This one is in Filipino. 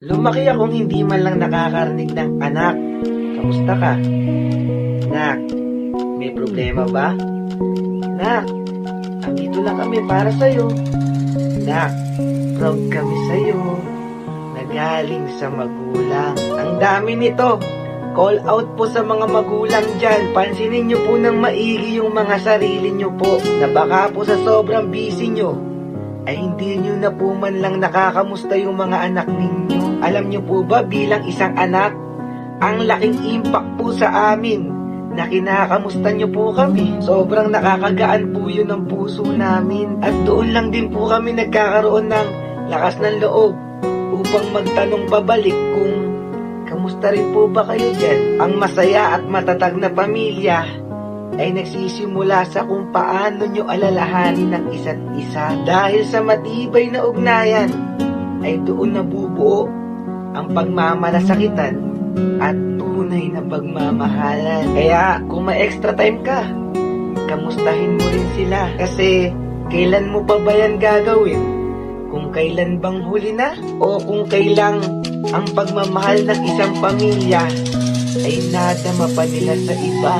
Lumaki akong hindi man lang nakakarinig ng anak. Kamusta ka? Nak, may problema ba? Nak, andito lang kami para sa'yo. Nak, proud kami sa'yo. Nagaling sa magulang. Ang dami nito. Call out po sa mga magulang dyan. Pansinin nyo po ng maigi yung mga sarili nyo po na baka po sa sobrang busy nyo ay hindi nyo na po man lang nakakamusta yung mga anak ninyo. Alam nyo po ba bilang isang anak, ang laking impact po sa amin na kinakamusta nyo po kami. Sobrang nakakagaan po yun ng puso namin. At doon lang din po kami nagkakaroon ng lakas ng loob upang magtanong pabalik kung kamusta rin po ba kayo dyan. Ang masaya at matatag na pamilya ay nagsisimula sa kung paano nyo alalahanin ng isa't isa. Dahil sa matibay na ugnayan, ay doon nabubuo ang pagmamalasakitan at tunay na pagmamahalan. Kaya kung may extra time ka, kamustahin mo rin sila. Kasi kailan mo pa ba yan gagawin? Kung kailan bang huli na? O kung kailang ang pagmamahal ng isang pamilya ay nadama pa nila sa iba.